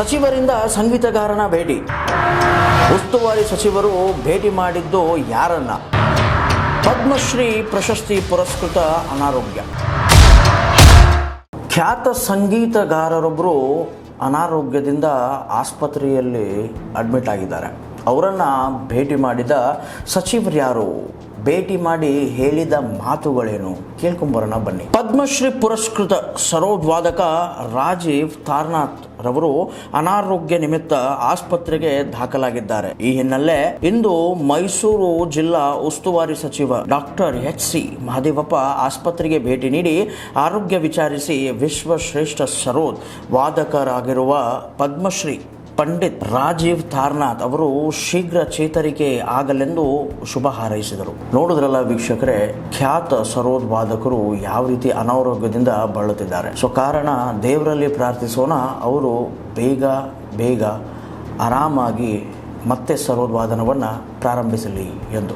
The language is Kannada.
ಸಚಿವರಿಂದ ಸಂಗೀತಗಾರನ ಭೇಟಿ. ಉಸ್ತುವಾರಿ ಸಚಿವರು ಭೇಟಿ ಮಾಡಿದ್ದು ಯಾರನ್ನ? ಪದ್ಮಶ್ರೀ ಪ್ರಶಸ್ತಿ ಪುರಸ್ಕೃತ ಅನಾರೋಗ್ಯ. ಖ್ಯಾತ ಸಂಗೀತಗಾರರೊಬ್ಬರು ಅನಾರೋಗ್ಯದಿಂದ ಆಸ್ಪತ್ರೆಯಲ್ಲಿ ಅಡ್ಮಿಟ್ ಆಗಿದ್ದಾರೆ. ಅವರನ್ನು ಭೇಟಿ ಮಾಡಿದ ಸಚಿವರು ಯಾರು? ಭೇಟಿ ಮಾಡಿ ಹೇಳಿದ ಮಾತುಗಳೇನು? ಕೇಳ್ಕೊಂಬರೋಣ ಬನ್ನಿ. ಪದ್ಮಶ್ರೀ ಪುರಸ್ಕೃತ ಸರೋದ್ವಾದಕ ರಾಜೀವ್ ತಾರ್ನಾಥ್ ರವರು ಅನಾರೋಗ್ಯ ನಿಮಿತ್ತ ಆಸ್ಪತ್ರೆಗೆ ದಾಖಲಾಗಿದ್ದಾರೆ. ಈ ಹಿನ್ನೆಲೆ ಇಂದು ಮೈಸೂರು ಜಿಲ್ಲಾ ಉಸ್ತುವಾರಿ ಸಚಿವ ಡಾಕ್ಟರ್ ಎಚ್ ಸಿ ಮಹದೇವಪ್ಪ ಆಸ್ಪತ್ರೆಗೆ ಭೇಟಿ ನೀಡಿ ಆರೋಗ್ಯ ವಿಚಾರಿಸಿ ವಿಶ್ವಶ್ರೇಷ್ಠ ಸರೋದ್ ವಾದಕರಾಗಿರುವ ಪದ್ಮಶ್ರೀ ಪಂಡಿತ್ ರಾಜೀವ್ ತಾರ್ನಾಥ್ ಅವರು ಶೀಘ್ರ ಚೇತರಿಕೆ ಆಗಲೆಂದು ಶುಭ ಹಾರೈಸಿದರು. ನೋಡಿದ್ರಲ್ಲ ವೀಕ್ಷಕರೇ, ಖ್ಯಾತ ಸರೋದ್ವಾದಕರು ಯಾವ ರೀತಿ ಅನಾರೋಗ್ಯದಿಂದ ಬಳಲುತ್ತಿದ್ದಾರೆ. ಸೊ, ಕಾರಣ ದೇವರಲ್ಲಿ ಪ್ರಾರ್ಥಿಸೋಣ. ಅವರು ಬೇಗ ಬೇಗ ಆರಾಮಾಗಿ ಮತ್ತೆ ಸರೋದ್ವಾದನವನ್ನು ಪ್ರಾರಂಭಿಸಲಿ ಎಂದು.